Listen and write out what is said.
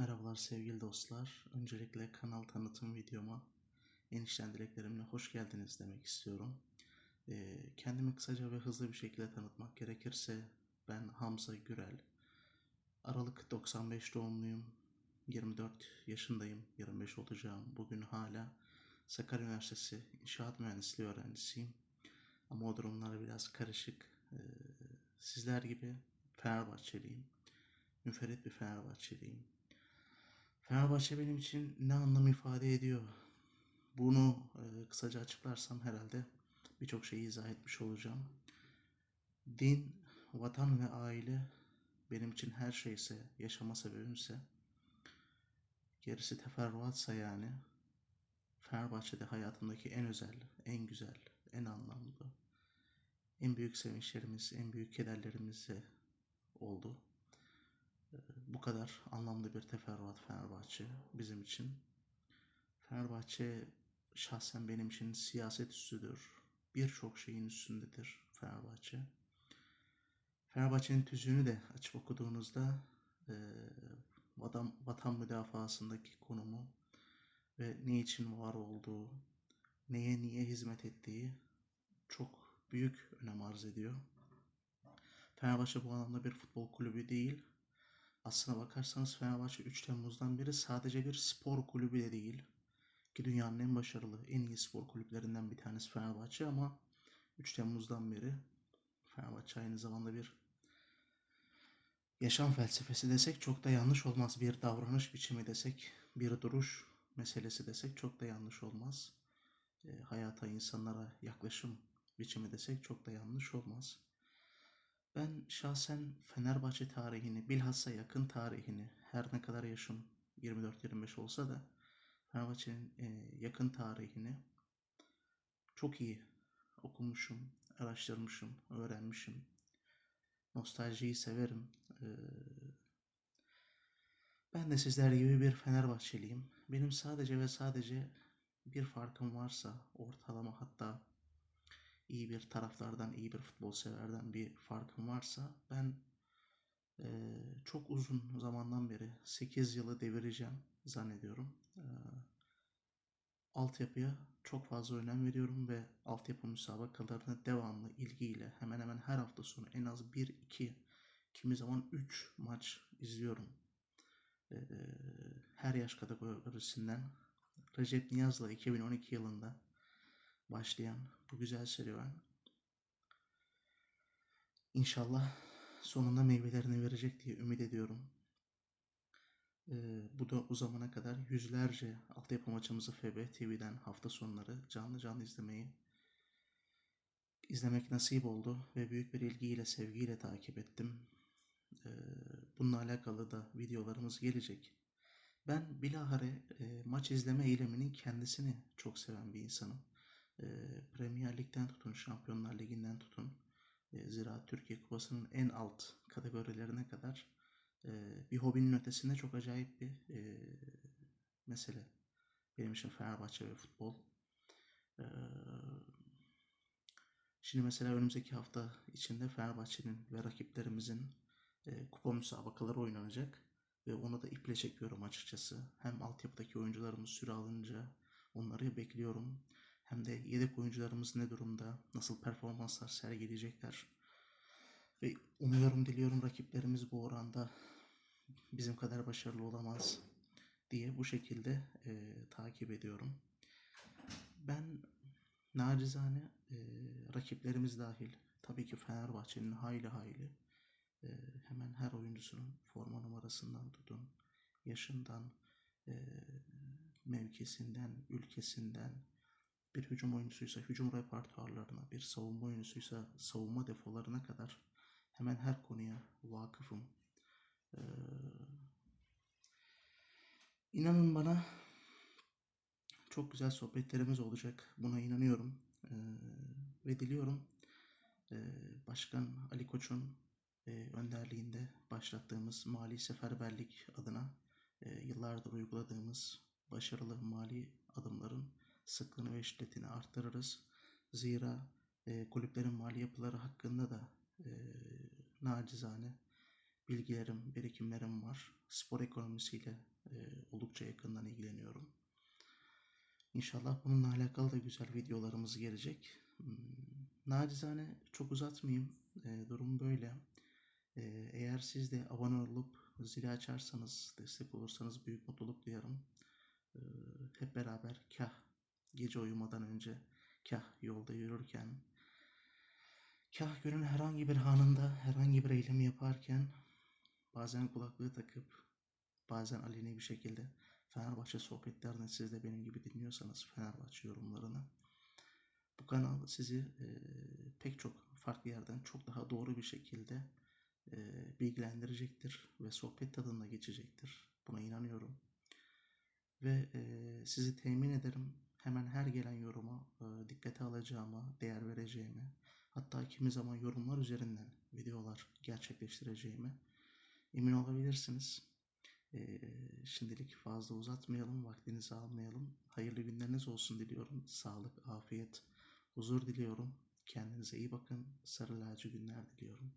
Merhabalar sevgili dostlar. Öncelikle kanal tanıtım videoma enişten dileklerimle hoş geldiniz demek istiyorum. Ee, kendimi kısaca ve hızlı bir şekilde tanıtmak gerekirse ben Hamza Gürel. Aralık 95 doğumluyum. 24 yaşındayım. 25 olacağım. Bugün hala Sakarya Üniversitesi İnşaat Mühendisliği öğrencisiyim. Ama o durumlar biraz karışık. Ee, sizler gibi Fenerbahçeliyim. Müferit bir Fenerbahçeliyim. Fenerbahçe benim için ne anlam ifade ediyor? Bunu e, kısaca açıklarsam herhalde birçok şeyi izah etmiş olacağım. Din, vatan ve aile benim için her şeyse, yaşama sebebimse, gerisi teferruatsa yani, Fenerbahçe'de hayatımdaki en özel, en güzel, en anlamlı, en büyük sevinçlerimiz, en büyük kederlerimiz de oldu. Bu kadar anlamlı bir teferruat Fenerbahçe bizim için. Fenerbahçe şahsen benim için siyaset üstüdür. Birçok şeyin üstündedir Fenerbahçe. Fenerbahçe'nin tüzüğünü de açıp okuduğunuzda e, vatan, vatan müdafasındaki konumu ve ne için var olduğu, neye niye hizmet ettiği çok büyük önem arz ediyor. Fenerbahçe bu anlamda bir futbol kulübü değil, Aslına bakarsanız Fenerbahçe 3 Temmuz'dan beri sadece bir spor kulübü de değil. Ki dünyanın en başarılı, en iyi spor kulüplerinden bir tanesi Fenerbahçe ama 3 Temmuz'dan beri Fenerbahçe aynı zamanda bir yaşam felsefesi desek çok da yanlış olmaz. Bir davranış biçimi desek, bir duruş meselesi desek çok da yanlış olmaz. E, hayata, insanlara yaklaşım biçimi desek çok da yanlış olmaz. Ben şahsen Fenerbahçe tarihini, bilhassa yakın tarihini, her ne kadar yaşım 24-25 olsa da Fenerbahçe'nin e, yakın tarihini çok iyi okumuşum, araştırmışım, öğrenmişim. Nostaljiyi severim. Ee, ben de sizler gibi bir Fenerbahçeliyim. Benim sadece ve sadece bir farkım varsa ortalama hatta iyi bir taraflardan, iyi bir futbol severden bir farkım varsa ben e, çok uzun zamandan beri 8 yılı devireceğim zannediyorum. E, altyapıya çok fazla önem veriyorum ve altyapı müsabakalarını devamlı ilgiyle hemen hemen her hafta sonu en az 1-2 kimi zaman 3 maç izliyorum. E, her yaş kategorisinden Recep Niyaz'la 2012 yılında başlayan bu güzel serüven inşallah sonunda meyvelerini verecek diye ümit ediyorum. Ee, bu da o zamana kadar yüzlerce altyapı maçımızı FB TV'den hafta sonları canlı canlı izlemeyi izlemek nasip oldu ve büyük bir ilgiyle, sevgiyle takip ettim. Ee, bununla alakalı da videolarımız gelecek. Ben bilahare e, maç izleme eyleminin kendisini çok seven bir insanım. E, Premier Lig'den tutun, Şampiyonlar Ligi'nden tutun, e, Zira Türkiye Kupası'nın en alt kategorilerine kadar e, bir hobinin ötesinde çok acayip bir e, mesele. Benim için Fenerbahçe ve futbol. E, şimdi mesela önümüzdeki hafta içinde Fenerbahçe'nin ve rakiplerimizin kupa müsabakaları oynanacak. Ve onu da iple çekiyorum açıkçası. Hem altyapıdaki oyuncularımız süre alınca onları bekliyorum. Hem de yedek oyuncularımız ne durumda, nasıl performanslar sergileyecekler. Ve umuyorum diliyorum rakiplerimiz bu oranda bizim kadar başarılı olamaz diye bu şekilde e, takip ediyorum. Ben nacizane e, rakiplerimiz dahil tabii ki Fenerbahçe'nin hayli hayli e, hemen her oyuncusunun forma numarasından tutun, yaşından, e, mevkisinden, ülkesinden, bir hücum oyuncusuysa hücum repertuarlarına, bir savunma oyuncusuysa savunma defolarına kadar hemen her konuya vakıfım. Ee, inanın bana çok güzel sohbetlerimiz olacak. Buna inanıyorum. Ee, ve diliyorum e, Başkan Ali Koç'un e, önderliğinde başlattığımız mali seferberlik adına e, yıllardır uyguladığımız başarılı mali adımların sıklığını ve şiddetini arttırırız. Zira e, kulüplerin mali yapıları hakkında da e, nacizane bilgilerim, birikimlerim var. Spor ekonomisiyle e, oldukça yakından ilgileniyorum. İnşallah bununla alakalı da güzel videolarımız gelecek. Hmm, Nacizane çok uzatmayayım. E, durum böyle. E, eğer siz de abone olup zili açarsanız, destek olursanız büyük mutluluk duyarım. E, hep beraber kah gece uyumadan önce, kah yolda yürürken, kah günün herhangi bir anında herhangi bir eylem yaparken bazen kulaklığı takıp bazen aleni bir şekilde Fenerbahçe sohbetlerini siz de benim gibi dinliyorsanız Fenerbahçe yorumlarını bu kanal sizi e, pek çok farklı yerden çok daha doğru bir şekilde e, bilgilendirecektir ve sohbet tadında geçecektir. Buna inanıyorum. Ve e, sizi temin ederim hemen her gelen yoruma e, dikkate alacağıma, değer vereceğime, hatta kimi zaman yorumlar üzerinden videolar gerçekleştireceğime emin olabilirsiniz. E, şimdilik fazla uzatmayalım, vaktinizi almayalım. Hayırlı günleriniz olsun diliyorum. Sağlık, afiyet, huzur diliyorum. Kendinize iyi bakın. Sarı günler diliyorum.